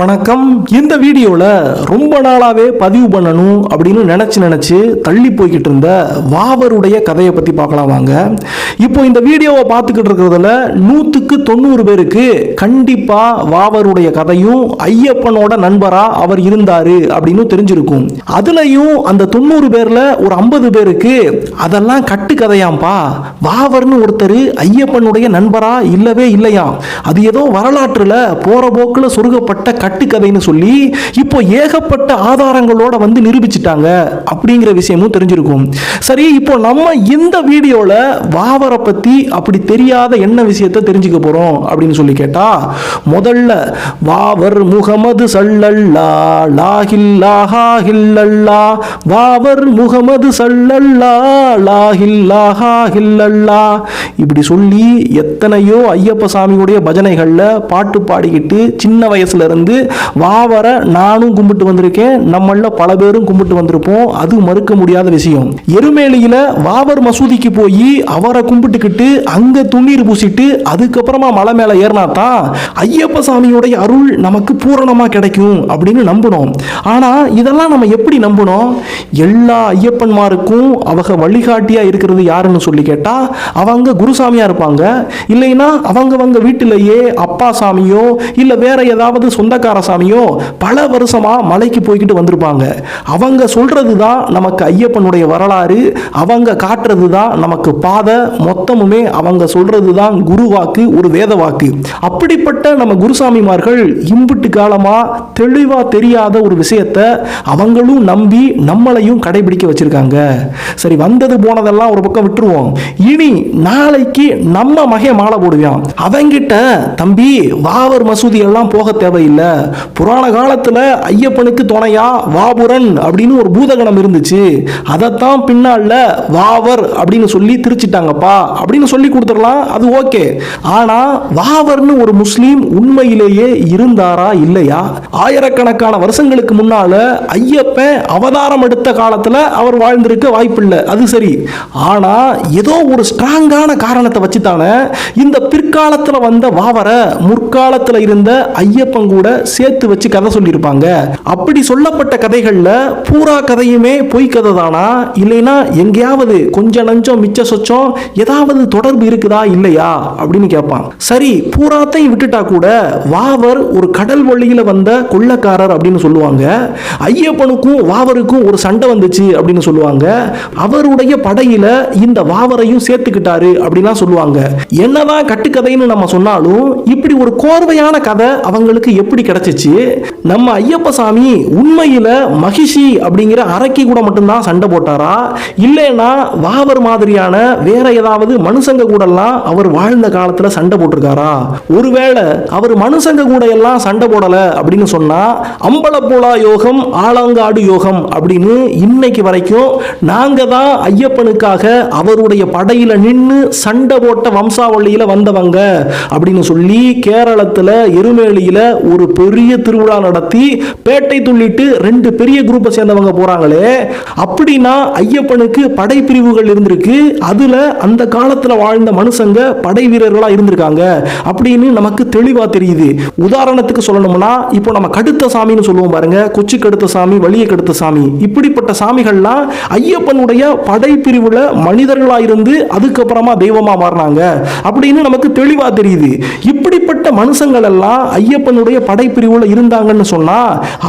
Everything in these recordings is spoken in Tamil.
வணக்கம். இந்த வீடியோவில் ரொம்ப நாளாகவே பதிவு பண்ணணும் அப்படின்னு நினச்சி நினச்சி தள்ளி போய்கிட்டு இருந்த வாவருடைய கதையை பற்றி பார்க்கலாம் வாங்க. இப்போ இந்த வீடியோவை பார்த்துக்கிட்டு இருக்கிறதுல நூற்றுக்கு தொண்ணூறு பேருக்கு கண்டிப்பாக வாவருடைய கதையும் ஐயப்பனோட நண்பராக அவர் இருந்தார் அப்படின்னு தெரிஞ்சிருக்கும். அதுலேயும் அந்த தொண்ணூறு பேரில் ஒரு ஐம்பது பேருக்கு அதெல்லாம் கட்டு கதையாம்பா. வாவர்னு ஒருத்தர் ஐயப்பனுடைய நண்பரா இல்லவே இல்லையாம். அது ஏதோ வரலாற்றில் போகிற போக்கில் சொருகப்பட்ட கட்டுக்கதைன்னு சொல்லி இப்போ ஏகப்பட்ட ஆதாரங்களோட வந்து நிரூபிச்சிட்டாங்க அப்படிங்கிற விஷயமும் தெரிஞ்சிருக்கும். சரி இப்போ நம்ம இந்த வீடியோல வாவரை பத்தி அப்படி தெரியாத என்ன விஷயத்தை தெரிஞ்சுக்க போறோம் அப்படின்னு சொல்லி கேட்டா முதல்ல வாவர் முகமது சல்லல்லா லாஹில்லா ஹில்லல்லா வாவர் முகமது சல்லல்லா லாஹில்லா ஹாஹில்லல்லா இப்படி சொல்லி எத்தனையோ ஐயப்ப சாமியுடைய பஜனைகள்ல பாட்டு பாடிக்கிட்டு சின்ன வயசுல இருந்து வாவரை நானும் கும்பிட்டு வந்திருக்கேன் நம்மள பல பேரும் கும்பிட்டு வந்திருப்போம். அது மறுக்க முடியாத விஷயம். எருமேலியில வாவர் மசூதிக்கு போய் அவரை கும்பிட்டுக்கிட்டு அங்க துண்ணீர் பூசிட்டு அதுக்கப்புறமா மலை மேல ஏறினா தான் ஐயப்ப சாமியோடைய அருள் நமக்கு பூரணமா கிடைக்கும் அப்படின்னு நம்பணும் ஆனா இதெல்லாம் நம்ம எப்படி நம்பணும் எல்லா ஐயப்பன்மாருக்கும் அவங்க வழிகாட்டியா இருக்கிறது யாருன்னு சொல்லி கேட்டா அவங்க குருசாமியா இருப்பாங்க. இல்லைன்னா அவங்கவங்க வீட்டிலேயே அப்பா சாமியோ இல்ல வேற ஏதாவது சொந்த சொந்தக்காரசாமியும் பல வருஷமா மலைக்கு போய்கிட்டு வந்திருப்பாங்க. அவங்க சொல்கிறது தான் நமக்கு ஐயப்பனுடைய வரலாறு அவங்க காட்டுறது தான் நமக்கு பாதை மொத்தமுமே அவங்க சொல்கிறது தான் குரு வாக்கு ஒரு வேத வாக்கு அப்படிப்பட்ட நம்ம குருசாமிமார்கள் இம்புட்டு காலமாக தெளிவாக தெரியாத ஒரு விஷயத்த அவங்களும் நம்பி நம்மளையும் கடைபிடிக்க வச்சிருக்காங்க. சரி வந்தது போனதெல்லாம் ஒரு பக்கம் விட்டுருவோம். இனி நாளைக்கு நம்ம மகை மாலை போடுவான் அவங்கிட்ட தம்பி வாவர் மசூதி எல்லாம் போக தேவையில்லை. புராண காலத்தில் ஐயப்பனுக்கு துணையா வாபுரன் அப்படின்னு ஒரு பூதகணம் இருந்துச்சு. அதைத்தான் பின்னால வாவர் அப்படின்னு சொல்லி திருச்சிட்டாங்கப்பா. அப்படின்னு சொல்லி கொடுத்துடலாம் அது ஓகே. ஆனால் வாவர்னு ஒரு முஸ்லீம் உண்மையிலேயே இருந்தாரா இல்லையா? ஆயிரக்கணக்கான வருஷங்களுக்கு முன்னால ஐயப்பன் அவதாரம் எடுத்த காலத்தில் அவர் வாழ்ந்திருக்க வாய்ப்பில்லை. அது சரி. ஆனால் ஏதோ ஒரு ஸ்ட்ராங்கான காரணத்தை வச்சுதானே இந்த பிற்காலத்தில் வந்த வாவரை முற்காலத்தில் இருந்த ஐயப்பன் கூட சேர்த்து வச்சு கதை சொல்லியிருப்பாங்க. அப்படி சொல்லப்பட்ட கதைகளில் பூரா கதையுமே பொய் கதை தானா இல்லைன்னா எங்கேயாவது கொஞ்சம் நஞ்சம் மிச்ச சொச்சம் ஏதாவது தொடர்பு இருக்குதா இல்லையா? அப்படின்னு கேட்பான். சரி பூராத்தையும் விட்டுட்டா கூட வாவர் ஒரு கடல் வழியில் வந்த கொள்ளக்காரர் அப்படின்னு சொல்லுவாங்க. ஐயப்பனுக்கும் வாவருக்கும் ஒரு சண்டை வந்துச்சு அப்படின்னு சொல்லுவாங்க. அவருடைய படையில இந்த வாவரையும் சேர்த்துக்கிட்டாரு அப்படின்லாம் சொல்லுவாங்க. என்னதான் கட்டுக்கதைன்னு நம்ம சொன்னாலும் இப்படி ஒரு கோர்வையான கதை அவங்களுக்கு எப்படி கிடைச்சிச்சு. நம்ம ஐயப்ப சாமி உண்மையில மகிஷி அப்படிங்கிற அரக்கி கூட மட்டும்தான் சண்டை போட்டாரா? இல்லைன்னா வாவர் மாதிரியான வேற ஏதாவது மனுஷங்க கூட எல்லாம் அவர் வாழ்ந்த காலத்துல சண்டை போட்டிருக்காரா? ஒருவேளை அவர் மனுஷங்க கூட எல்லாம் சண்டை போடல அப்படின்னு சொன்னா அம்பலப்போலா யோகம் ஆலங்காடு யோகம் அப்படின்னு இன்னைக்கு வரைக்கும் நாங்க தான் ஐயப்பனுக்காக அவருடைய படையில நின்று சண்டை போட்ட வம்சாவளியில வந்தவங்க அப்படின்னு சொல்லி கேரளத்துல எருமேலியில ஒரு பெரிய திருவிழா நடத்தி பேட்டை துள்ளிட்டு ரெண்டு பெரிய குரூப்பை சேர்ந்தவங்க போறாங்களே. அப்படின்னா ஐயப்பனுக்கு படை பிரிவுகள் இருந்திருக்கு. அதுல அந்த காலத்துல வாழ்ந்த மனுஷங்க படை வீரர்களா இருந்திருக்காங்க. அப்படின்னு நமக்கு தெளிவா தெரியுது. உதாரணத்துக்கு சொல்லணும்னா இப்போ நம்ம கடுத்த சாமின்னு சொல்லுவோம் பாருங்க. கொச்சி கடுத்த சாமி வலிய கடுத்த சாமி. இப்படிப்பட்ட சாமிகள்லாம் ஐயப்பனுடைய படை பிரிவுல மனிதர்களா இருந்து அதுக்கப்புறமா தெய்வமா மாறினாங்க. அப்படின்னு நமக்கு தெளிவா தெரியுது. இப்படிப்பட்ட மனுஷங்கள் எல்லாம் ஐயப்பனுடைய படை படைப்பிரிவுல இருந்தாங்கன்னு சொன்னா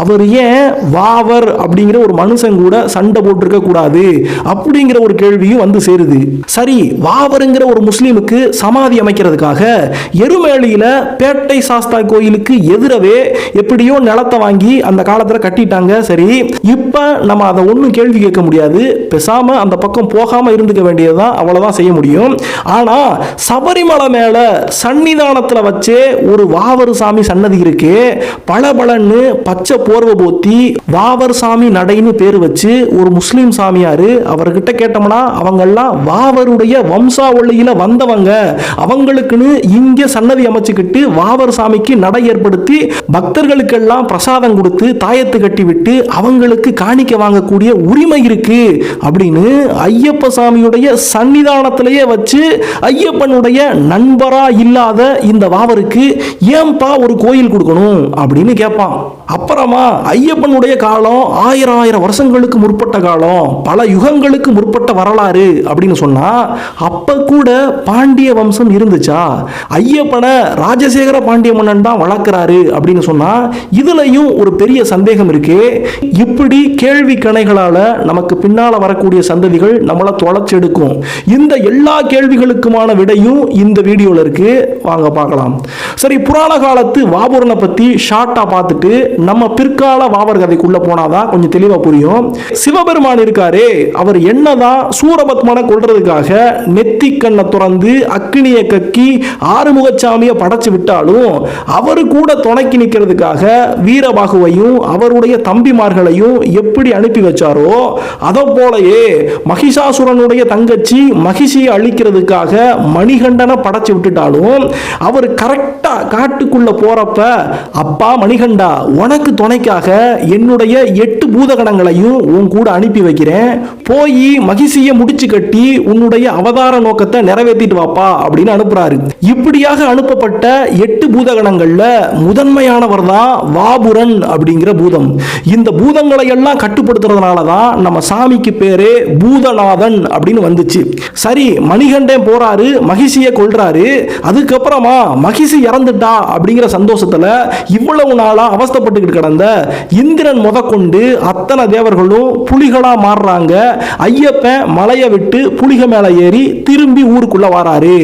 அவர் ஏன் வாவர் அப்படிங்கிற ஒரு மனுஷன் கூட சண்டை போட்டிருக்க கூடாது அப்படிங்கிற ஒரு கேள்வியும் வந்து சேருது. சரி வாவருங்கிற ஒரு முஸ்லீமுக்கு சமாதி அமைக்கிறதுக்காக எருமேலியில பேட்டை சாஸ்தா கோயிலுக்கு எதிரவே எப்படியோ நிலத்தை வாங்கி அந்த காலத்துல கட்டிட்டாங்க. சரி இப்ப நம்ம அதை ஒன்றும் கேள்வி கேட்க முடியாது. பேசாம அந்த பக்கம் போகாம இருந்துக்க வேண்டியதுதான் அவ்வளவுதான் செய்ய முடியும். ஆனா சபரிமலை மேல சன்னிதானத்துல வச்சே ஒரு வாவரு சாமி சன்னதி இருக்கு பளபளன்னு பச்சை போர்வை போத்தி வாவர் சாமி நடைன்னு பேர் வச்சு ஒரு முஸ்லீம் சாமியாரு அவர்கிட்ட கேட்டோம்னா அவங்கெல்லாம் வாவருடைய வம்சாவளியில் வந்தவங்க. அவங்களுக்குன்னு இங்கே சன்னதி அமைச்சுக்கிட்டு வாவர் சாமிக்கு நடை ஏற்படுத்தி பக்தர்களுக்கெல்லாம் பிரசாதம் கொடுத்து தாயத்து கட்டி விட்டு அவங்களுக்கு காணிக்க வாங்கக்கூடிய உரிமை இருக்கு அப்படின்னு ஐயப்ப சாமியுடைய சன்னிதானத்திலேயே வச்சு ஐயப்பனுடைய நண்பரா இல்லாத இந்த வாவருக்கு ஏன்பா ஒரு கோயில் கொடுக்கணும்? கும்பிடணும் அப்படின்னு கேட்பான். அப்புறமா ஐயப்பனுடைய காலம் ஆயிரம் ஆயிரம் வருஷங்களுக்கு முற்பட்ட காலம் பல யுகங்களுக்கு முற்பட்ட வரலாறு அப்படின்னு சொன்னா அப்ப கூட பாண்டிய வம்சம் இருந்துச்சா? ஐயப்பனை ராஜசேகர பாண்டிய மன்னன் தான் வளர்க்குறாரு அப்படின்னு சொன்னா இதுலயும் ஒரு பெரிய சந்தேகம் இருக்கு. இப்படி கேள்வி கணைகளால நமக்கு பின்னால வரக்கூடிய சந்ததிகள் நம்மளை தொலைச்செடுக்கும் இந்த எல்லா கேள்விகளுக்குமான விடையும் இந்த வீடியோல இருக்கு. வாங்க பார்க்கலாம். சரி புராண காலத்து வாபூரனை பத்தி ஷார்ட்டா பார்த்துட்டு நம்ம பிற்கால வாவர் கதைக்குள்ள போனாதான் கொஞ்சம் தெளிவா புரியும். சிவபெருமான் இருக்காரே அவர் என்னதான் சூரபத்மனை கொள்றதுக்காக நெத்தி கண்ணை துறந்து அக்கினியை கக்கி ஆறுமுகச்சாமியை படைச்சு விட்டாலும் அவரு கூட துணைக்கி நிற்கிறதுக்காக வீரபாகுவையும் அவருடைய தம்பிமார்களையும் எப்படி அனுப்பி வச்சாரோ அதை போலயே மகிஷாசுரனுடைய தங்கச்சி மகிஷியை அழிக்கிறதுக்காக மணிகண்டனை படைச்சு விட்டுட்டாலும் அவர் கரெக்டா காட்டுக்குள்ள போறப்ப அப்பா மணிகண்டா உனக்கு துணைக்காக என்னுடைய எட்டு பூதகணங்களையும் உன் கூட அனுப்பி வைக்கிறேன். போய் மகிழ்ச்சியை முடிச்சு கட்டி உன்னுடைய அவதார நோக்கத்தை நிறைவேற்றிட்டு வாப்பா அப்படின்னு அனுப்புறாரு. இப்படியாக அனுப்பப்பட்ட எட்டு பூதகணங்கள்ல முதன்மையானவர் தான் வாபுரன் அப்படிங்கிற பூதம். இந்த பூதங்களை எல்லாம் கட்டுப்படுத்துறதுனால தான் நம்ம சாமிக்கு பேரு பூதநாதன் அப்படின்னு வந்துச்சு. சரி மணிகண்டன் போறாரு மகிழ்ச்சியை கொள்றாரு அதுக்கப்புறமா மகிழ்ச்சி இறந்துட்டா அப்படிங்கிற சந்தோஷத்துல இவ்வளவு நாளாக அவஸ்தைப்பட்டுக்கிட்டு கிடந்த இந்திரன் முதற்கொண்டு அத்தனை தேவர்களும் புலிகளாக மாறுறாங்க. ஐயப்பன் மலையை விட்டு புலிக மேலே ஏறி திரும்பி ஊருக்குள்ள வாராரு.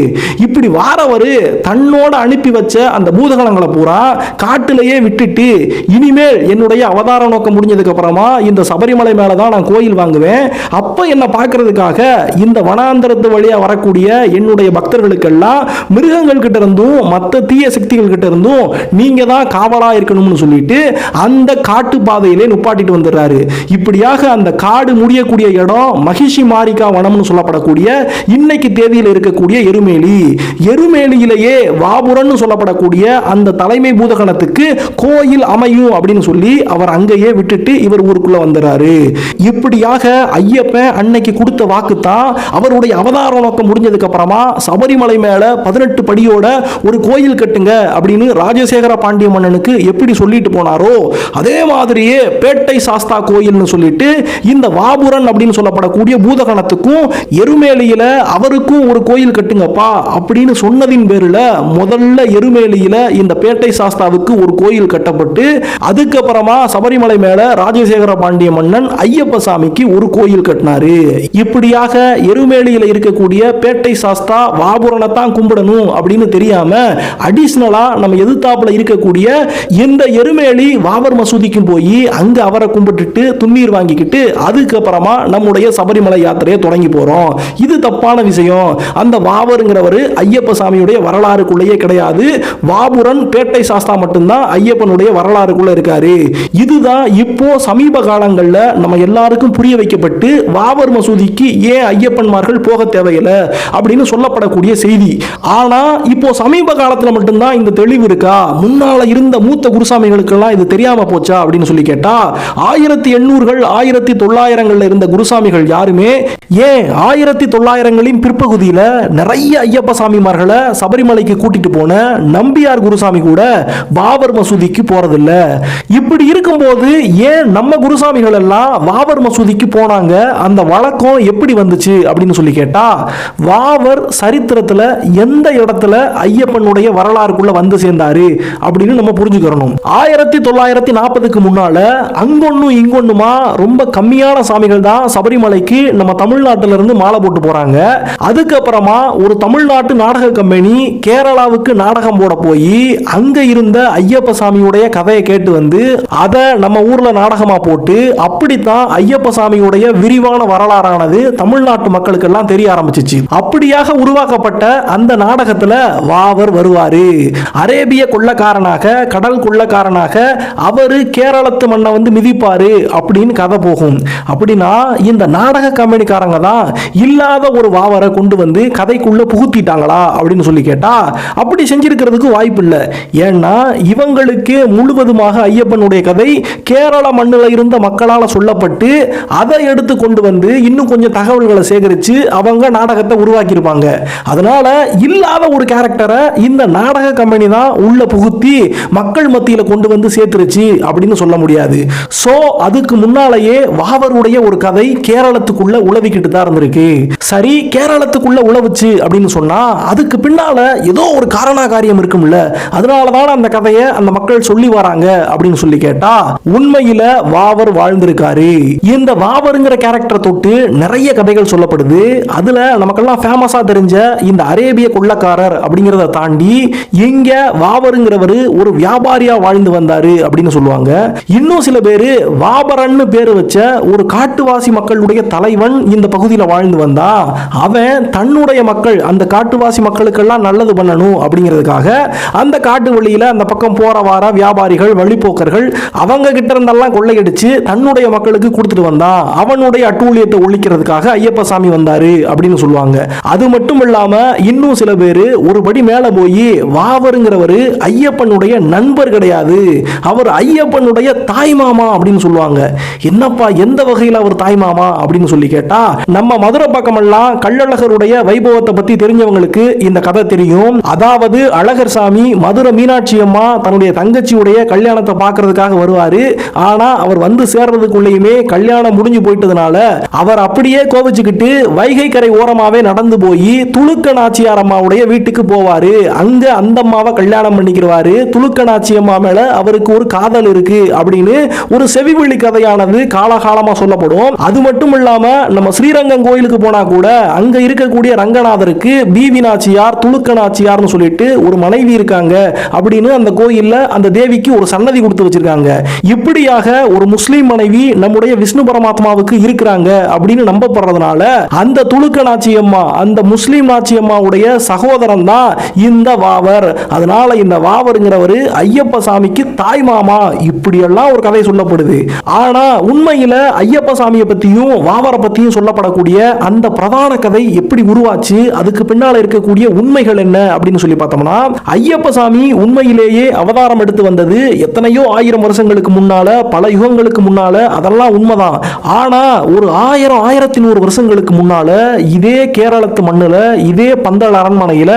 இப்படி வாரவர் தன்னோட அனுப்பி வச்ச அந்த பூதகலங்களை பூரா காட்டிலேயே விட்டுட்டு இனிமேல் என்னுடைய அவதார நோக்கம் முடிஞ்சதுக்கு அப்புறமா இந்த சபரிமலை மேலே தான் நான் கோயில் வாங்குவேன். அப்போ என்னை பார்க்கறதுக்காக இந்த வனாந்தரத்து வழியா வரக்கூடிய என்னுடைய பக்தர்களுக்கெல்லாம் மிருகங்கள் கிட்ட இருந்தும் மற்ற தீய சக்திகள் கிட்ட இருந்தும் நீங்க தான் தான் காவலாக இருக்கணும்னு சொல்லிட்டு அந்த காட்டு பாதையிலே நுப்பாட்டிட்டு வந்துடுறாரு. இப்படியாக அந்த காடு முடியக்கூடிய இடம் மகிஷி மாரிகா வனம்னு சொல்லப்படக்கூடிய இன்னைக்கு தேதியில் இருக்கக்கூடிய எருமேலி. எருமேலியிலேயே வாபுரன்னு சொல்லப்படக்கூடிய அந்த தலைமை பூதகணத்துக்கு கோயில் அமையும் அப்படின்னு சொல்லி அவர் அங்கேயே விட்டுட்டு இவர் ஊருக்குள்ள வந்துடுறாரு. இப்படியாக ஐயப்பன் அன்னைக்கு கொடுத்த வாக்கு தான் அவருடைய அவதார நோக்கம் முடிஞ்சதுக்கு அப்புறமா சபரிமலை மேல பதினெட்டு படியோட ஒரு கோயில் கட்டுங்க அப்படின்னு ராஜசேகர பாண்டிய மன்னனுக்கு எப்படி சொல்லிட்டு போனாரோ அதே மாதிரியே பேட்டை சாஸ்தா கோயில்னு சொல்லிட்டு இந்த வாபுரன் அப்படின்னு சொல்லப்படக்கூடிய பூதகணத்துக்கும் எருமேலியில அவருக்கும் ஒரு கோயில் கட்டுங்கப்பா அப்படின்னு சொன்னதின் பேரில் முதல்ல எருமேலியில இந்த பேட்டை சாஸ்தாவுக்கு ஒரு கோயில் கட்டப்பட்டு அதுக்கப்புறமா சபரிமலை மேல ராஜசேகர பாண்டிய மன்னன் ஐயப்ப சாமிக்கு ஒரு கோயில் கட்டினாரு. இப்படியாக எருமேலியில இருக்கக்கூடிய பேட்டை சாஸ்தா வாபுரனை தான் கும்பிடணும் அப்படின்னு தெரியாம அடிஷ்னலா நம்ம எதிர்த்தாப்புல இருக்கக்கூடிய இந்த எருமேலி வாபர் மசூதிக்கும் போய் அங்க அவரை கும்பிட்டுட்டு துண்ணீர் வாங்கிக்கிட்டு அதுக்கப்புறமா நம்முடைய சபரிமலை யாத்திரையை தொடங்கி போறோம். இது தப்பான விஷயம். அந்த வாவருங்கிறவர் ஐயப்ப சாமியுடைய வரலாறுக்குள்ளேயே கிடையாது. வாபுரன் பேட்டை சாஸ்தா மட்டும்தான் ஐயப்பனுடைய வரலாறுக்குள்ள இருக்காரு. இதுதான் இப்போ சமீப காலங்களில் நம்ம எல்லாருக்கும் புரிய வைக்கப்பட்டு வாவர் மசூதிக்கு ஏன் ஐயப்பன்மார்கள் போக தேவையில்லை அப்படின்னு சொல்லப்படக்கூடிய செய்தி. ஆனா இப்போ சமீப காலத்தில் மட்டும்தான் இந்த தெளிவு இருக்கா? முன்னால இருந்த மூத்த குருசாமிகளுக்கெல்லாம் இது தெரியாம போச்சா அப்படின்னு சொல்லி கேட்டா ஆயிரத்தி எண்ணூறுகள் ஆயிரத்தி தொள்ளாயிரங்கள்ல இருந்த குருசாமிகள் யாருமே? ஏன்? ஆயிரத்தி தொள்ளாயிரங்களின் பிற்பகுதியில நிறைய ஐயப்ப சாமிமார்களை சபரிமலைக்கு கூட்டிட்டு போன நம்பியார் குருசாமி கூட பாபர் மசூதிக்கு போறதில்ல. இப்படி இருக்கும்போது ஏன் நம்ம குருசாமிகள் எல்லாம் வாவர் மசூதிக்கு போனாங்க? அந்த வழக்கம் எப்படி வந்துச்சு அப்படின்னு சொல்லி கேட்டா வாவர் சரித்திரத்துல எந்த இடத்துல ஐயப்பனுடைய வரலாறுக்குள்ள வந்து சேர்ந்தாரு அப்படின்னு நம்ம புரிஞ்சுக்கிறணும். ஆயிரத்தி தொள்ளாயிரத்தி நாற்பதுக்கு முன்னால அங்கொன்னும் இங்கொன்னுமா ரொம்ப கம்மியான சாமிகள் தான் சபரிமலைக்கு நம்ம தமிழ்நாட்டில இருந்து மாலை போட்டு போறாங்க. அதுக்கப்புறமா ஒரு தமிழ்நாட்டு நாடக கம்பெனி கேரளாவுக்கு நாடகம் போட போய் அங்க இருந்த ஐயப்ப சாமியுடைய கதையை கேட்டு வந்து அதை நம்ம ஊர்ல நாடகமா போட்டு அப்படித்தான் ஐயப்ப சாமியுடைய விரிவான வரலாறானது தமிழ்நாட்டு மக்களுக்கு எல்லாம் தெரிய ஆரம்பிச்சிச்சு. அப்படியாக உருவாக்கப்பட்ட அந்த நாடகத்துல வாவர் வருவாரு. அரேபிய கொள்ளக்காரனாக கடல் கொள்ளக்காரனாக அவர் கேரளத்து மண்ணை வந்து மிதிப்பார் அப்படின்னு கதை போகும். அப்படின்னா இந்த நாடக கம்பெனிக்காரங்க தான் இல்லாத ஒரு வாவரை கொண்டு வந்து கதைக்குள்ள புகுத்திட்டாங்களா அப்படின்னு சொல்லி கேட்டா அப்படி செஞ்சிருக்கிறதுக்கு வாய்ப்பு இல்லை ஏன்னா இவங்களுக்கு முழுவதுமாக ஐயப்பனுடைய கதை கேரள மண்ணில் இருந்த மக்களால் சொல்லப்பட்டு அதை எடுத்து கொண்டு வந்து இன்னும் கொஞ்சம் தகவல்களை சேகரித்து அவங்க நாடகத்தை உருவாக்கியிருப்பாங்க. அதனால இல்லாத ஒரு கேரக்டரை இந்த நாடக கம்பெனி தான் உள்ள புகுத்தி மக்கள் மத்தியில் கொண்டு வந்து சேர்த்துருச்சு அப்படின்னு சொல்ல முடியாது. ஸோ அதுக்கு முன்னாலேயே வாவருடைய ஒரு கதை கேரளத்துக்குள்ள உழவிக்கிட்டு தான் இருந்திருக்கு. சரி கேரளத்துக்குள்ள உழவுச்சு அப்படின்னு சொன்னா அதுக்கு பின்னால ஏதோ ஒரு காரண காரியம் இருக்கும்ல. அதனாலதான் அந்த கதையை அந்த மக்கள் சொல்லி வராங்க அப்படின்னு சொல்லி கேட்டா உண்மையில வாவர் வாழ்ந்திருக்காரு. இந்த வாவருங்கிற கேரக்டர் தொட்டு நிறைய கதைகள் சொல்லப்படுது. அதுல நமக்கெல்லாம் ஃபேமஸா தெரிஞ்ச இந்த அரேபிய கொள்ளக்காரர் அப்படிங்கிறத தாண்டி இங்க வாவருங்கிறவர் ஒரு வியாபாரியா வாழ்ந்து வந்தாரு அப்படின்னு சொல்லுவாங்க. இன்னும் சில பேர் வாபரன்னு பேர் வச்ச ஒரு காட்டுவாசி மக்களுடைய தலைவன் இந்த பகுதியில் வாழ்ந்து வந்தா அவன் தன்னுடைய மக்கள் அந்த காட்டுவாசி மக்களுக்கெல்லாம் நல்லது பண்ணணும் அப்படிங்கிறதுக்காக அந்த காட்டு வழியில அந்த பக்கம் போற வார வியாபாரிகள் வழிப்போக்கர்கள் அவங்க கிட்ட இருந்தெல்லாம் கொள்ளையடிச்சு தன்னுடைய மக்களுக்கு கொடுத்துட்டு வந்தா அவனுடைய அட்டூழியத்தை ஒழிக்கிறதுக்காக ஐயப்ப சாமி வந்தாரு அப்படின்னு சொல்லுவாங்க. அது மட்டும் இல்லாம இன்னும் சில பேர் ஒரு படி மேல போய் வாவருங்கிறவரு ஐயப்பனுடைய நண்பர் கிடையாது. அவர் ஐயப்பனுடைய தாய் மாமா அப்படின்னு சொல்லுவாங்க. என்னப்பா எந்த வகையில் அவர் தாய் மாமா அப்படின்னு சொல்லி கேட்டா நம்ம மதுரை பக்கமெல்லாம் கள்ளழகருடைய வைபவத்தை பத்தி தெரிஞ்சவங்களுக்கு இந்த கதை தெரியும். அதாவது அழகர் சாமி மதுரை மீனாட்சி அம்மா தன்னுடைய தங்கச்சியுடைய கல்யாணத்தை பார்க்கறதுக்காக வருவாரு. ஆனா அவர் வந்து சேர்றதுக்குள்ளேயுமே கல்யாணம் முடிஞ்சு போயிட்டதுனால அவர் அப்படியே கோவிச்சுக்கிட்டு வைகை கரை ஓரமாவே நடந்து போய் துளுக்க நாச்சியார் அம்மாவுடைய வீட்டுக்கு போவாரு. அங்க அந்த அம்மாவை கல்யாணம் பண்ணிக்கிறவாரு துளுக்க அம்மா மேல அவருக்கு ஒரு காதல் இருக்கு அப்படின்னு ஒரு செவிவெளி கதையானது காலகாலமா சொல்லப்படும். அது மட்டும் இல்லாம நம்ம ஸ்ரீரங்கம் கோயிலுக்கு போனா கூட அங்க இருக்கக்கூடிய ரங்கநாதருக்கு பிவி நாச்சியார் துளுக்க நாச்சியார்னு சொல்லிட்டு ஒரு மனைவி இருக்காங்க அப்படின்னு அந்த கோயில்ல அந்த தேவிக்கு ஒரு சன்னதி கொடுத்து வச்சிருக்காங்க. இப்படியாக ஒரு முஸ்லீம் மனைவி நம்முடைய விஷ்ணு பரமாத்மாவுக்கு இருக்கிறாங்க அப்படின்னு நம்பப்படுறதுனால அந்த துளுக்க நாச்சியம்மா அந்த முஸ்லீம் நாச்சியம்மாவுடைய சகோதரன் தான் இந்த வாவர். அதனால இந்த வாவருங்கிறவர் ஐயப்ப சாமிக்கு தாய் மாமா இப்படியெல்லாம் ஒரு கதை சொல்லப்படுது. ஆனா உண்மையில ஐயப்ப சாமியை பத்தியும் வாவரை பத்தியும் சொல்லப்படக்கூடிய அந்த பிரதான கதை எப்படி உருவாச்சு அதுக்கு பின்னால இருக்கக்கூடிய உண்மைகள் என்ன அப்படின்னு சொல்லி பார்த்தோம்னா ஐயப்ப சாமி உண்மையிலேயே அவதாரம் எடுத்து வந்தது எத்தனையோ ஆயிரம் வருஷங்களுக்கு முன்னால பல யுகங்களுக்கு முன்னால அதெல்லாம் உண்மைதான். ஆனா ஒரு ஆயிரம் ஆயிரத்தி நூறு வருஷங்களுக்கு முன்னால இதே கேரளத்து மண்ணுல இதே பந்தல் அரண்மனையில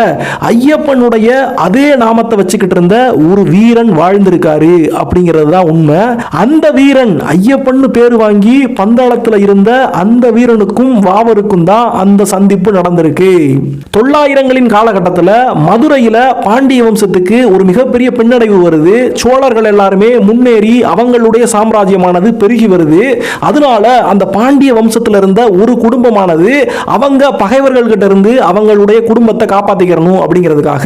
ஐயப்பனுடைய அதே நாமத்தை வச்சுக்கிட்டு இருந்த ஒரு வீரன் வாழ்ந்திருக்காரு அப்படிங்கிறது தான் உண்மை. அந்த வீரன் ஐயப்பன்னு பேர் வாங்கி பந்தாளத்துல இருந்த அந்த வீரனுக்கும் வாவருக்கும் தான் அந்த சந்திப்பு நடந்திருக்கு. தொள்ளாயிரங்களின் காலகட்டத்தில் மதுரையில பாண்டிய வம்சத்துக்கு ஒரு மிகப்பெரிய பின்னடைவு வருது. சோழர்கள் எல்லாருமே முன்னேறி அவங்களுடைய சாம்ராஜ்யமானது பெருகி வருது. அதனால அந்த பாண்டிய வம்சத்துல இருந்த ஒரு குடும்பமானது அவங்க பகைவர்கள் கிட்ட இருந்து அவங்களுடைய குடும்பத்தை காப்பாற்றிக்கிறணும் அப்படிங்கிறதுக்காக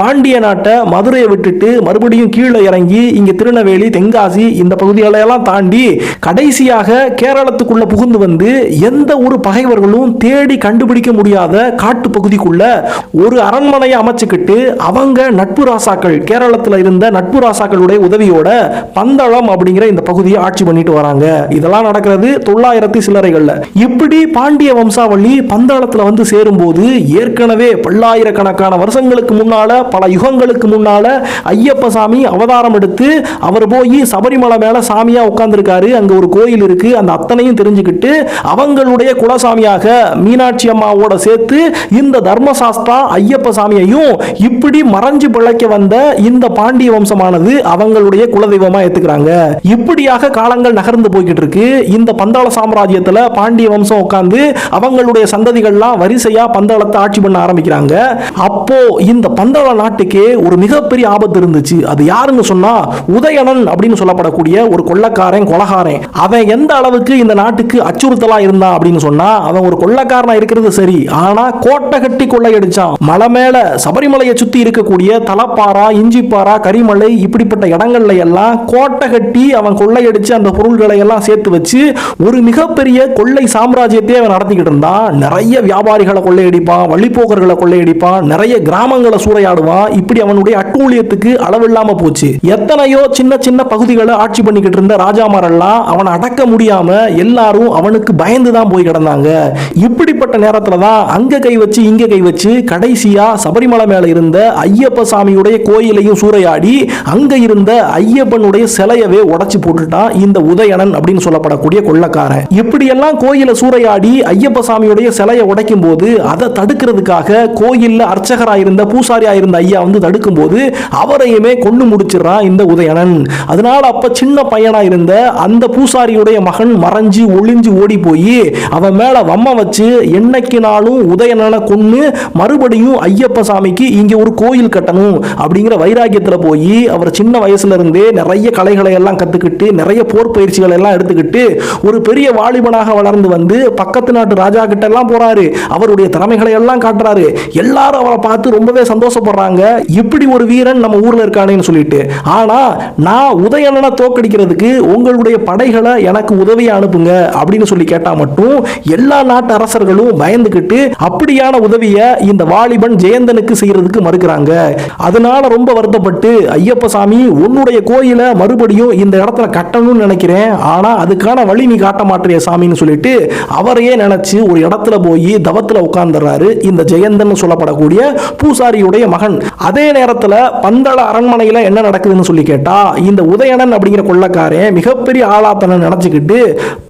பாண்டிய நாட்டை மதுரையை விட்டுட்டு மறுபடியும் கீழே இறங்கி இங்கே திருநெல்வேலி தென்காசி இந்த பகுதிகளெல்லாம் தாண்டி கடைசியாக கேரளத்துக்குள்ள புகுந்து வந்து எந்த ஒரு பகைவர்களும் தேடி கண்டுபிடிக்க முடியாத காட்டு பகுதிக்குள்ள ஒரு அரண்மனையை அமைச்சுக்கிட்டு அவங்க நட்பு ராசாக்கள் கேரளத்தில் இருந்த நட்பு ராசாக்களுடைய உதவியோட பந்தளம் அப்படிங்கிற இந்த பகுதியை ஆட்சி பண்ணிட்டு வராங்க. இதெல்லாம் நடக்கிறது தொள்ளாயிரத்தி சில்லறைகள்ல. இப்படி பாண்டிய வம்சாவளி பந்தாளத்துல வந்து சேரும்போது ஏற்கனவே பல்லாயிரக்கணக்கான வருஷங்களுக்கு முன்னால பல யுகங்களுக்கு முன்னால ஐயப்ப சாமி அவதாரம் எடுத்து அவர் போய் சபரிமலை மேல சாமியா உட்காந்துருக்காரு அங்க ஒரு கோயில் இருக்கு. அந்த அத்தனையும் தெரிஞ்சுக்கிட்டு அவங்களுடைய குலசாமியாக மீனாட்சி அம்மாவோட சேர்த்து இந்த தர்மசாஸ்தா ஐயப்ப சாமியையும் இப்படி மறைஞ்சு பிழைக்க வந்த இந்த பாண்டிய வம்சமானது அவங்களுடைய குலதெய்வமா ஏற்றுக்கிறாங்க இப்படியாக காலங்கள் நகர்ந்து போய்கிட்டு இருக்கு. இந்த பந்தாள சாம்ராஜ்யத்துல பாண்டிய வம்சம் உட்கார்ந்து அவங்களுடைய சந்ததிகள்லாம் வரிசையா பந்தாளத்தை ஆட்சி பண்ண ஆரம்பிக்கிறாங்க. அப்போ இந்த பந்தாள நாட்டுக்கே ஒரு மிகப்பெரிய ஆபத்து இருந்துச்சு. அது யாருன்னு சொன்னா உதயணன் அப்படின்னு சொல்லப்படக்கூடிய ஒரு கொள்ளக்காரன் கொலகாரன். அவன் எந்த அளவுக்கு இந்த நாட்டுக்கு அச்சுறுத்தலா இருந்தான் அப்படின்னு சொன்னா அவன் ஒரு கொள்ளக்காரனா இருக்கிறது சரி. ஆனா கோட்டை கட்டி கொள்ளையடிச்சான். மலை மேல சபரிமலையை சுத்தி இருக்கக்கூடிய தலப்பாரா இஞ்சிப்பாரா கரிமலை இப்படிப்பட்ட இடங்கள்ல எல்லாம் கோட்டை கட்டி அவன் கொள்ளையடிச்சு அந்த பொருள்களை எல்லாம் சேர்த்து வச்சு ஒரு மிகப்பெரிய கொள்ளை சாம்ராஜ்யத்தை அவன் நடத்திக்கிட்டு இருந்தான். நிறைய வியாபாரிகளை கொள்ளையடிப்பான் வழிப்போக்கர்களை கொள்ளையடிப்பான் நிறைய கிராமங்களை சூறையாடுவான். இப்படி அவனுடைய அட்டூழியத்துக்கு அளவில்லாம போச்சு. எத்தனையோ சின்ன சின்ன பகுதிகளை ஆட்சி பண்ணிக்கிட்டு இருந்த ராஜாமாரெல்லாம் அவனை அடக்க முடியாம எல்லாரும் அவனுக்கு பயந்து தான் போய் கிடந்தாங்க. இப்படிப்பட்ட நேரத்துல தான் அங்க கை வச்சு இங்க கை வச்சு கடைசியா சபரிமலை மேல இருந்த ஐயப்ப சாமியுடைய கோயிலையும் சூறையாடி அங்க இருந்த ஐயப்பனுடைய சிலையவே உடச்சு போட்டுட்டான் இந்த உதயணன் அப்படின்னு சொல்லப்படக்கூடிய கொள்ளக்காரன். இப்படியெல்லாம் கோயிலை சூறையாடி ஐயப்ப சாமியுடைய சிலையை உடைக்கும் போது அதை தடுக்கிறதுக்காக கோயில்ல அர்ச்சகரா இருந்த பூசாரியா இருந்த ஐயா வந்து தடுக்கும் போது அவரை எல்லாரையுமே கொண்டு முடிச்சிடறான் இந்த உதயணன். அதனால அப்ப சின்ன பையனா இருந்த அந்த பூசாரியுடைய மகன் மறைஞ்சு ஒளிஞ்சு ஓடி போய் அவன் மேல வம்ம வச்சு என்னைக்குனாலும் உதயணனை கொண்டு மறுபடியும் ஐயப்ப சாமிக்கு இங்க ஒரு கோயில் கட்டணும் அப்படிங்கிற வைராக்கியத்துல போய் அவர் சின்ன வயசுல இருந்தே நிறைய கலைகளை எல்லாம் கத்துக்கிட்டு நிறைய போர் பயிற்சிகளை எல்லாம் எடுத்துக்கிட்டு ஒரு பெரிய வாலிபனாக வளர்ந்து வந்து பக்கத்து நாட்டு ராஜா கிட்ட எல்லாம் போறாரு. அவருடைய திறமைகளை எல்லாம் காட்டுறாரு. எல்லாரும் அவரை பார்த்து ரொம்பவே சந்தோஷப்படுறாங்க. இப்படி ஒரு வீரன் நம்ம ஊர்ல இருக்கானேன்னு சொல்லிட்டு. ஆனா நான் உதயணனை தோக்கடிக்கிறதுக்கு உங்களுடைய படைகளை எனக்கு உதவியை அனுப்புங்க அப்படின்னு சொல்லி கேட்டா மட்டும் எல்லா நாட்டு அரசர்களும் பயந்துகிட்டு அப்படியான உதவியை இந்த வாலிபன் ஜெயந்தனுக்கு செய்யறதுக்கு மறுக்கிறாங்க. அதனால ரொம்ப வருத்தப்பட்டு ஐயப்ப சாமி உன்னுடைய கோயிலை மறுபடியும் இந்த இடத்துல கட்டணும்னு நினைக்கிறேன். ஆனா அதுக்கான வழி நீ காட்ட மாட்டேறிய சாமின்னு சொல்லிட்டு அவரையே நினைச்சு ஒரு இடத்துல போய் தவத்துல உட்கார்ந்துறாரு இந்த ஜெயந்தன் சொல்லப்படக்கூடிய பூசாரியுடைய மகன். அதே நேரத்துல பந்தள அரண்மனையில் என்ன நடக்குதுன்னு சொல்லி கேட்டால் இந்த உதயணன் அப்படிங்கிற கொள்ளக்காரன் மிகப்பெரிய ஆளாத்தனை நினச்சிக்கிட்டு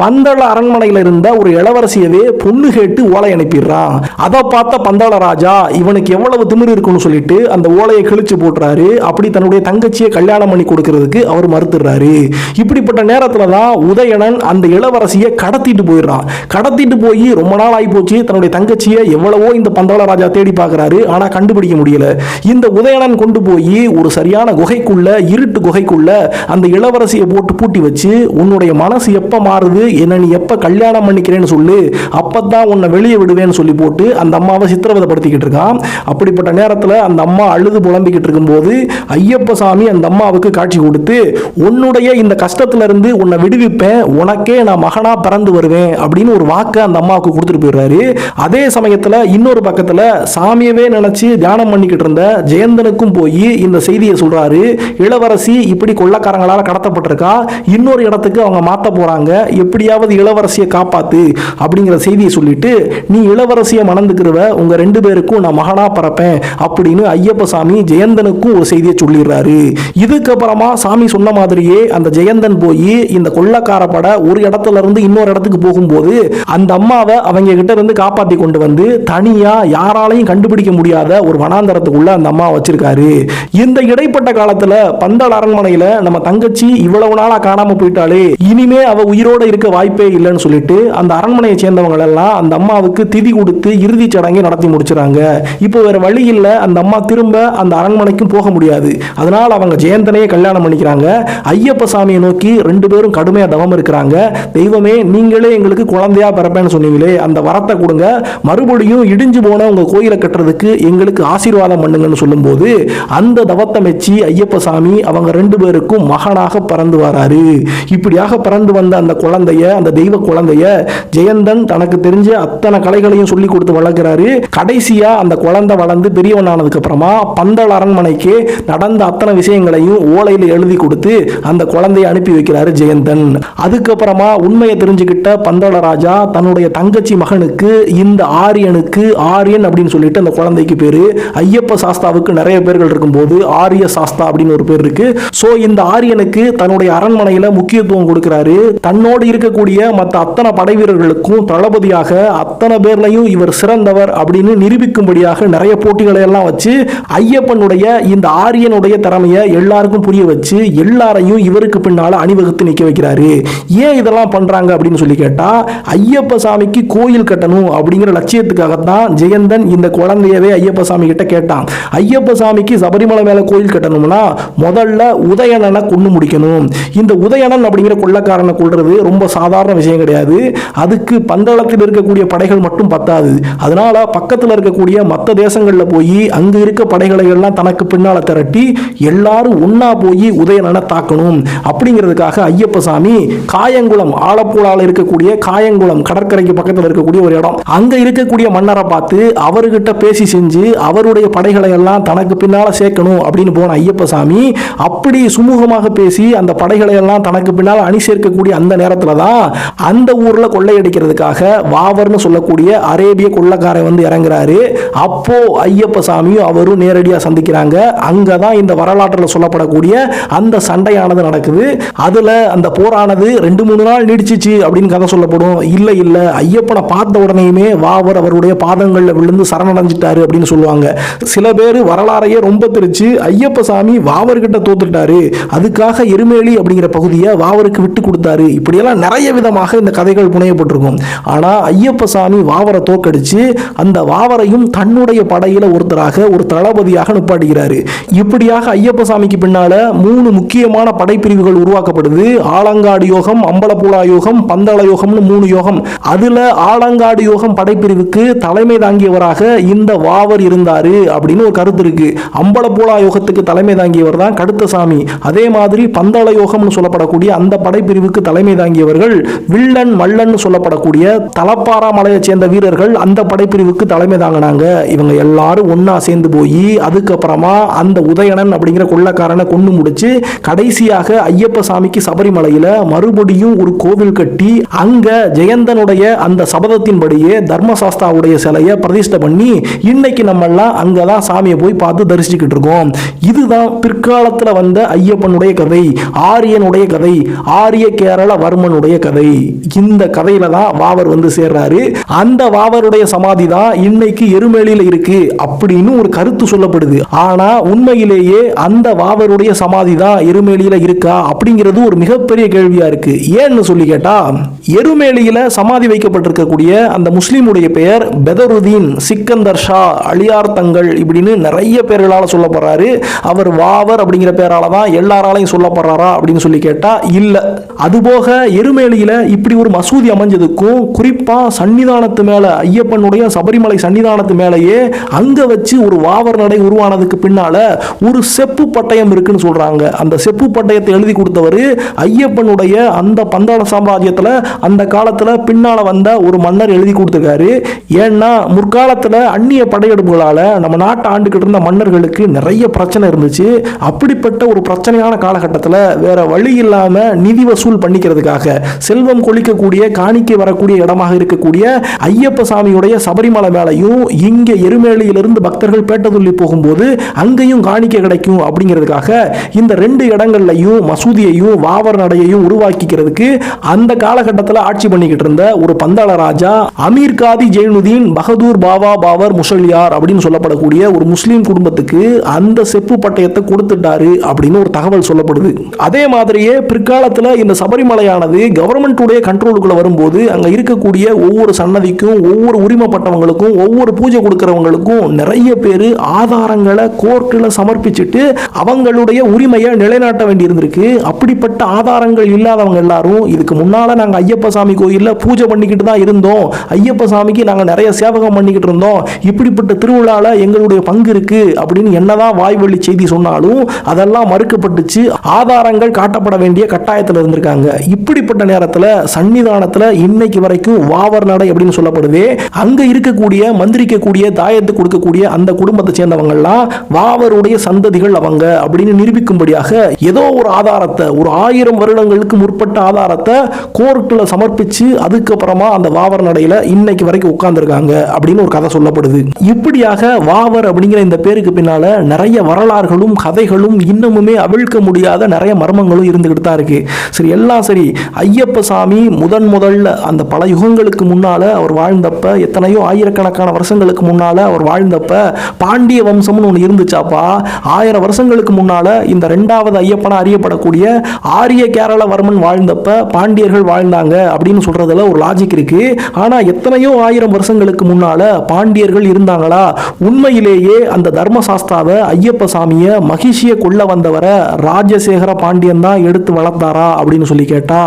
பந்தள அரண்மனையில் இருந்த ஒரு இளவரசியவே பொண்ணு கேட்டு ஓலை அனுப்பிடுறான். அதை பார்த்த பந்தள ராஜா இவனுக்கு எவ்வளவு திமிர் இருக்குன்னு சொல்லிட்டு அந்த ஓலையை கிழிச்சு போட்டுறாரு. அப்படி தன்னுடைய தங்கச்சியை கல்யாணம் பண்ணி கொடுக்கறதுக்கு அவர் மறுத்துறாரு இப்படிப்பட்ட நேரத்தில் தான் உதயணன் அந்த இளவரசியை கடத்திட்டு போயிடுறான். கடத்திட்டு போய் ரொம்ப நாள் ஆகி போச்சு தன்னுடைய தங்கச்சியை எவ்வளவோ இந்த பந்தள ராஜா தேடி பார்க்குறாரு. ஆனால் கண்டுபிடிக்க முடியல. இந்த உதயணன் கொண்டு போய் ஒரு சரியான குகைக்குள்ள இருட்டு குகைக்குள்ள அந்த இளவரசியை போட்டு பூட்டி வச்சு உன்னுடைய மனசு எப்ப மாறுது? என்ன நீ எப்ப கல்யாணம் பண்ணிக்கிறேன்னு சொல்லு. அப்பதான் உன்னை வெளியே விடுவேன்னு சொல்லி போட்டு அந்த அம்மாவை சித்திரவதைப்படுத்திக்கிட்டு இருக்கான். அப்படிப்பட்ட நேரத்தில் அந்த அம்மா அழுது புலம்பிக்கிட்டு இருக்கும்போது ஐயப்ப சாமி அந்த அம்மாவுக்கு காட்சி கொடுத்து உன்னுடைய இந்த கஷ்டத்துல இருந்து உன்னை விடுவிப்பேன். உனக்கே நான் மகனா பிறந்து வருவேன். அப்படின்னு ஒரு வாக்கை அந்த அம்மாவுக்கு கொடுத்துட்டு போயிடுறாரு. அதே சமயத்தில் இன்னொரு பக்கத்தில் சாமியவே நினைச்சு தியானம் பண்ணிக்கிட்டு இருந்த ஜெயந்தனுக்கும் போய் இந்த செய்தி செய்தியை சொல்றாரு இளவரசி இப்படி கொள்ளக்காரங்களால் கடத்தப்பட்டிருக்கா? இன்னொரு இடத்துக்கு அவங்க மாத்த போறாங்க எப்படியாவது இளவரசியை காப்பாத்து அப்படிங்கிற செய்தியை சொல்லிட்டு நீ இளவரசியை மணந்துக்கிறவ உங்க ரெண்டு பேருக்கும் நான் மகனா பறப்பேன் அப்படின்னு ஐயப்ப சாமி ஜெயந்தனுக்கும் ஒரு செய்தியை சொல்லிடுறாரு. இதுக்கப்புறமா சாமி சொன்ன மாதிரியே அந்த ஜெயந்தன் போய் இந்த கொள்ளக்கார பட ஒரு இடத்துல இருந்து இன்னொரு இடத்துக்கு போகும்போது அந்த அம்மாவை அவங்க கிட்ட இருந்து காப்பாத்தி கொண்டு வந்து தனியா யாராலையும் கண்டுபிடிக்க முடியாத ஒரு வனாந்தரத்துக்குள்ள அந்த அம்மா வச்சிருக்காரு. இந்த இடைப்பட்ட காலத்துல பந்தல் அரண்மனையில நம்ம தங்கச்சி இவ்வளவு நாளா காணாம போயிட்டாலே இனிமே அவ உயிரோட இருக்க வாய்ப்பே இல்லைன்னு சொல்லிட்டு அந்த அரண்மனையை சேர்ந்தவங்க எல்லாம் அந்த அம்மாவுக்கு திதி கொடுத்து இறுதி சடங்கை நடத்தி முடிச்சுறாங்க. இப்போ வேற வழி இல்ல. அந்த அம்மா திரும்ப அந்த அரண்மனைக்கும் போக முடியாது. அதனால அவங்க ஜெயந்தனையே கல்யாணம் பண்ணிக்கிறாங்க. ஐயப்ப சாமியை நோக்கி ரெண்டு பேரும் கடுமையா தவம் இருக்கிறாங்க. தெய்வமே நீங்களே எங்களுக்கு குழந்தையா பிறப்பேன்னு சொன்னீங்களே. அந்த வரத்தை கொடுங்க. மறுபடியும் இடிஞ்சு போன உங்க கோயிலை கட்டுறதுக்கு எங்களுக்கு ஆசீர்வாதம் பண்ணுங்கன்னு சொல்லும்போது அந்த தவத்தை மெச்சி ஐயப்பசாமி அவங்க ரெண்டு பேருக்கும் மகனாக பறந்து வராரு. இப்படியாக பறந்து வந்த அந்த குழந்தைய அந்த தெய்வ குழந்தைய ஜெயந்தன் தனக்கு தெரிஞ்ச அத்தனை கலைகளையும் சொல்லி கொடுத்து வளர்க்கிறாரு. கடைசியா அந்த குழந்தை வளர்ந்து பெரியவன் ஆனதுக்கு அப்புறமா பந்தல் அரண்மனைக்கு நடந்த அத்தனை விஷயங்களையும் ஓலையில் எழுதி கொடுத்து அந்த குழந்தையை அனுப்பி வைக்கிறாரு ஜெயந்தன். அதுக்கப்புறமா உண்மையை தெரிஞ்சுக்கிட்ட பந்தள ராஜா தன்னுடைய தங்கச்சி மகனுக்கு இந்த ஆரியனுக்கு ஆரியன் அப்படின்னு சொல்லிட்டு அந்த குழந்தைக்கு பேரு. ஐயப்ப சாஸ்தாவுக்கு நிறைய பேர்கள் இருக்கும்போது ஆரிய சாஸ்தா அப்படின்னு ஒரு பேர் இருக்கு. சோ இந்த ஆரியனுக்கு தன்னுடைய அரண்மனையில முக்கியத்துவம் கொடுக்கிறாரு. தன்னோடு இருக்கக்கூடிய மற்ற அத்தனை படை வீரர்களுக்கும் தளபதியாக அத்தனை பேர்லையும் இவர் சிறந்தவர் அப்படின்னு நிரூபிக்கும்படியாக நிறைய போட்டிகளை எல்லாம் வச்சு ஐயப்பனுடைய இந்த ஆரியனுடைய திறமையை எல்லாருக்கும் புரிய வச்சு எல்லாரையும் இவருக்கு பின்னால அணிவகுத்து நிக்க வைக்கிறாரு. ஏன் இதெல்லாம் பண்றாங்க அப்படின்னு சொல்லி கேட்டா ஐயப்ப சாமிக்கு கோயில் கட்டணும் அப்படிங்கிற லட்சியத்துக்காகத்தான் ஜெயந்தன் இந்த குழந்தையவே ஐயப்ப சாமி கிட்ட கேட்டான். ஐயப்ப சாமிக்கு சபரிமலை மேல கோயில் கோயில் கட்டணும்னா முதல்ல உதயணனை கொண்டு முடிக்கணும். இந்த உதயணன் அப்படிங்கிற கொள்ளக்காரனை கொள்வது ரொம்ப சாதாரண விஷயம் கிடையாது. அதுக்கு பந்தளத்தில் இருக்கக்கூடிய படைகள் மட்டும் பத்தாது. அதனால பக்கத்தில் இருக்கக்கூடிய மற்ற தேசங்களில் போய் அங்க இருக்க படைகளை எல்லாம் தனக்கு பின்னால் திரட்டி எல்லாரும் ஒண்ணா போய் உதயணனை தாக்கணும். அப்படிங்கிறதுக்காக ஐயப்ப சாமி காயங்குளம் ஆலப்புழால இருக்கக்கூடிய காயங்குளம் கடற்கரைக்கு பக்கத்தில் இருக்கக்கூடிய ஒரு இடம். அங்க இருக்கக்கூடிய மன்னரை பார்த்து அவர்கிட்ட பேசி செஞ்சு அவருடைய படைகளை எல்லாம் தனக்கு பின்னால் சேர்க்கணும். அப்படி அப்படின்னு போன ஐயப்ப சாமி அப்படி சுமூகமாக பேசி அந்த படைகளை எல்லாம் தனக்கு பின்னால் அணி சேர்க்கக்கூடிய அந்த நேரத்தில் தான் அந்த ஊரில் கொள்ளையடிக்கிறதுக்காக வாவர்னு சொல்லக்கூடிய அரேபிய கொள்ளக்காரன் வந்து இறங்குறாரு. அப்போ ஐயப்ப சாமியும் அவரும் நேரடியாக சந்திக்கிறாங்க. அங்கே தான் இந்த வரலாற்றில் சொல்லப்படக்கூடிய அந்த சண்டையானது நடக்குது. அதில் அந்த போரானது ரெண்டு மூணு நாள் நீடிச்சிச்சு அப்படின்னு கதை சொல்லப்படும். இல்லை இல்லை ஐயப்பனை பார்த்த உடனேயுமே வாவர் அவருடைய பாதங்களில் விழுந்து சரணடைஞ்சிட்டாரு அப்படின்னு சொல்லுவாங்க. சில பேர் வரலாறையே ரொம்ப தெரிச்சு ஐயப்ப சாமி வாவர்கிட்ட தோத்துட்டாரு அதுக்காக எருமேலி அப்படிங்கிற பகுதியை வாவருக்கு விட்டு கொடுத்தாரு. இப்படியெல்லாம் நிறைய விதமாக இந்த கதைகள் புனையப்பட்டிருக்கும். ஆனா ஐயப்ப சாமி வாவரை தோக்கடிச்சு அந்த வாவரையும் தன்னுடைய படையில ஒருத்தராக ஒரு தளபதியாக நிப்பாட்டுகிறாரு இப்படியாக ஐயப்ப சாமிக்கு பின்னால மூணு முக்கியமான படைப்பிரிவுகள் உருவாக்கப்படுது. ஆலங்காடு யோகம் அம்பலப்பூலா யோகம் பந்தள யோகம்னு மூணு யோகம். அதுல ஆலங்காடு யோகம் படைப்பிரிவுக்கு தலைமை தாங்கியவராக இந்த வாவர் இருந்தாரு அப்படின்னு ஒரு கருத்து இருக்கு. அம்பலப்புழா யோகத்துக்கு தலைமை தாங்கியவர் தான் கடுத்த சாமி அதே மாதிரி பந்தள யோகம்னு சொல்லப்படக்கூடிய அந்த படைப்பிரிவுக்கு தலைமை தாங்கியவர்கள் வில்லன் மல்லன் சொல்லப்படக்கூடிய தலப்பாரா மலையை சேர்ந்த வீரர்கள் அந்த படைப்பிரிவுக்கு தலைமை தாங்கினாங்க. இவங்க எல்லாரும் ஒன்னா சேர்ந்து போய் அதுக்கப்புறமா அந்த உதயணன் அப்படிங்கிற கொள்ளக்காரனை கொண்டு முடிச்சு கடைசியாக ஐயப்ப சாமிக்கு சபரிமலையில மறுபடியும் ஒரு கோவில் கட்டி அங்க ஜெயந்தனுடைய அந்த சபதத்தின்படியே தர்மசாஸ்தாவுடைய சிலையை பிரதிஷ்டை பண்ணி இன்னைக்கு நம்ம எல்லாம் அங்கதான் சாமியை போய் பார்த்து தரிசிச்சுக்கிட்டு இருக்கோம். இதுதான் பிற்காலத்துல வந்த ஐயப்பனுடைய கதை ஆரியனுடைய கதை ஆரிய கேரள வர்மனுடைய கதை. இந்த கதையில தான் வாவர் வந்து சேர்றாரு. அந்த வாவருடைய சமாதி தான் இன்னைக்கு எருமேலியில இருக்கு அப்படின்னு ஒரு கருத்து சொல்லப்படுது. ஆனா உண்மையிலேயே அந்த வாவருடைய சமாதி தான் எருமேலியில இருக்கா அப்படிங்கிறது ஒரு மிகப்பெரிய கேள்வியா இருக்கு. ஏன்னு சொல்லி கேட்டா எருமேலியில சமாதி வைக்கப்பட்டிருக்கக்கூடிய அந்த முஸ்லீமுடைய பெயர் பெதருதீன் சிக்கந்தர் ஷா அலியார் தங்கள் இப்படின்னு நிறைய பேர்களால் சொல்லப்படுறாரு. அவர் வாவர் அப்படிங்கிற பேரால தான் எல்லாராலையும் சொல்லப்படுறாரா அப்படின்னு சொல்லி கேட்டா இல்ல. அதுபோக எருமேலியில இப்படி ஒரு மசூதி அமைஞ்சதுக்கும் குறிப்பா சன்னிதானத்து மேல ஐயப்பனுடைய சபரிமலை சன்னிதானத்து மேலேயே அங்க வச்சு ஒரு வாவர் நடை உருவானதுக்கு பின்னால ஒரு செப்பு பட்டயம் இருக்குன்னு சொல்றாங்க. அந்த செப்பு பட்டயத்தை எழுதி கொடுத்தவர் ஐயப்பனுடைய அந்த பந்தாள சாம்ராஜ்யத்துல அந்த காலத்துல பின்னால வந்த ஒரு மன்னர் எழுதி கொடுத்துருக்காரு. ஏன்னா முற்காலத்துல அந்நிய படையெடுப்புகளால நம்ம நாட்டை ஆண்டுகிட்டு இருந்த மன்னர்களுக்கு நிறைய பிரச்சனை பிரச்சனை இருந்துச்சு. அப்படிப்பட்ட ஒரு பிரச்சனையான காலகட்டத்தில் வேற வழி இல்லாம நிதி வசூல் பண்ணிக்கிறதுக்காக செல்வம் கொளிக்கக்கூடிய காணிக்கை வரக்கூடிய இடமாக இருக்கக்கூடிய ஐயப்ப சாமியுடைய சபரிமலை மேலையும் இங்கே எருமேலியிலிருந்து பக்தர்கள் பேட்டதுள்ளி போகும்போது அங்கேயும் காணிக்கை கிடைக்கும் அப்படிங்கிறதுக்காக இந்த ரெண்டு இடங்கள்லையும் மசூதியையும் வாவர் நடையையும் உருவாக்கிக்கிறதுக்கு அந்த காலகட்டத்தில் ஆட்சி பண்ணிக்கிட்டு இருந்த ஒரு பந்தாள ராஜா அமீர் காதி ஜெயினுதீன் பகதூர் பாபா பாவர் முசல்யார் அப்படின்னு சொல்லப்படக்கூடிய ஒரு முஸ்லீம் குடும்பத்துக்கு அந்த செப்பு பட்டயத்தை கொடுத்துட்டாரு அப்படின்னு ஒரு தகவல் சொல்லப்படுது. அதே மாதிரியே பிற்காலத்தில் இந்த சபரிமலையானது கவர்மெண்ட்டுடைய கண்ட்ரோலுக்குள்ள வரும்போது அங்கே இருக்கக்கூடிய ஒவ்வொரு சன்னதிக்கும் ஒவ்வொரு உரிமைப்பட்டவங்களுக்கும் ஒவ்வொரு பூஜை கொடுக்குறவங்களுக்கும் நிறைய பேர் ஆதாரங்களை கோர்ட்டில் சமர்ப்பிச்சுட்டு அவங்களுடைய உரிமையை நிலைநாட்ட வேண்டியிருந்திருக்கு. அப்படிப்பட்ட ஆதாரங்கள் இல்லாதவங்க எல்லாரும் இதுக்கு முன்னால் நாங்கள் ஐயப்ப சாமி கோயிலில் பூஜை பண்ணிக்கிட்டு தான் இருந்தோம். ஐயப்ப சாமிக்கு நாங்கள் நிறைய சேவகம் பண்ணிக்கிட்டு இருந்தோம். இப்படிப்பட்ட திருவிழாவில் எங்களுடைய பங்கு இருக்கு அப்படின்னு என்னதான் வாய்வழி செய்தி சொன்னாலும் அதெல்லாம் மறுக்கப்பட்டுச்சு. ஆதாரங்கள் காட்டப்பட வேண்டிய கட்டாயத்தில் இருந்திருக்காங்க. இப்படிப்பட்ட நேரத்தில் சன்னிதானத்தில் இன்னைக்கு வரைக்கும் வாவர் நடை அப்படின்னு சொல்லப்படுது அங்க இருக்கக்கூடிய மந்திரிக்கக்கூடிய தாயத்து கொடுக்கக்கூடிய அந்த குடும்பத்தை சேர்ந்தவங்கள்லாம் வாவருடைய சந்ததிகள் அவங்க அப்படின்னு நிரூபிக்கும்படியாக ஏதோ ஒரு ஆதாரத்தை ஒரு ஆயிரம் வருடங்களுக்கு முற்பட்ட ஆதாரத்தை கோர்ட்டில் சமர்ப்பிச்சு அதுக்கப்புறமா அந்த வாவர் நடையில இன்னைக்கு வரைக்கும் உட்கார்ந்துருக்காங்க அப்படின்னு ஒரு கதை சொல்லப்படுது. இப்படியாக வாவர் அப்படிங்கிற இந்த பேருக்கு பின்னால நிறைய வரலாறுகளும் கதைகளும் இன்னமுமே அவிழ்க்க முடியாத நிறைய மர்மங்களும் இருந்துக்கிட்டு தான் இருக்கு. சரி எல்லாம் சரி. ஐயப்ப சாமி முதன் முதல்ல அந்த பல யுகங்களுக்கு முன்னால அவர் வாழ்ந்தப்ப எத்தனையோ ஆயிரக்கணக்கான வருஷங்களுக்கு முன்னால அவர் வாழ்ந்தப்ப பாண்டிய வம்சம்னு ஒன்று இருந்துச்சாப்பா? ஆயிரம் வருஷங்களுக்கு முன்னால இந்த ரெண்டாவது ஐயப்பனா அறியப்படக்கூடிய ஆரிய கேரளவர்மன் வாழ்ந்தப்ப பாண்டியர்கள் வாழ்ந்தாங்க அப்படின்னு சொல்றதுல ஒரு லாஜிக் இருக்கு. ஆனா எத்தனையோ ஆயிரம் வருஷங்களுக்கு முன்னால பாண்டியர்கள் இருந்தாங்களா? உண்மையிலேயே அந்த தர்மசாஸ்தாவை ஐயப்ப சாமியை மகிஷியை கொள்ள வந்தவரை ராஜசேகர பாண்டியன் தான் எடுத்து வளர்த்தாரா அப்படின்னு சொல்லி கேட்டா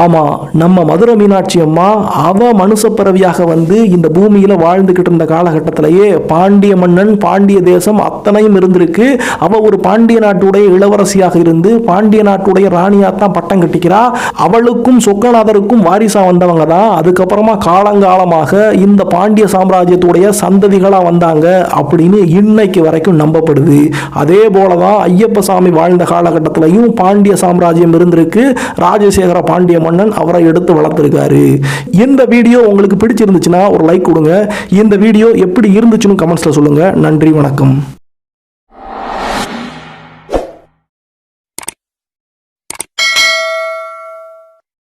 ஆமா நம்ம மதுரை மீனாட்சி அம்மா அவ மனுஷ பிறவியாக வந்து இந்த பூமியில வாழ்ந்துகிட்டு இருந்த காலகட்டத்திலேயே பாண்டிய மன்னன் பாண்டிய தேசம் அத்தனையும் இருந்திருக்கு. அவ ஒரு பாண்டிய நாட்டுடைய இளவரசியாக இருந்து பாண்டிய நாட்டுடைய ராணியா தான் பட்டம் கட்டிக்கிறா. அவளுக்கும் சொக்கநாதருக்கும் வாரிசா வந்தவங்க தான். அதுக்கப்புறமா காலங்காலமாக இந்த பாண்டிய சாம்ராஜ்யத்துடைய சந்ததிகளா வந்தாங்க அப்படின்னு இன்னைக்கு வரைக்கும் நம்பப்படுது. அதே போலதான் ஐயப்ப சாமி வாழ்ந்த காலகட்டத்திலையும் பாண்டிய சாம்ராஜ்யம் இருந்திருக்கு. ராஜசேகர பாண்டிய மன்னன் அவரை எடுத்து வளர்த்திருக்காரு. இந்த வீடியோ உங்களுக்கு பிடிச்சிருந்துச்சுன்னா ஒரு லைக் கொடுங்க. இந்த வீடியோ எப்படி இருந்துச்சுன்னு கமெண்ட்ஸ்ல சொல்லுங்க. நன்றி வணக்கம்.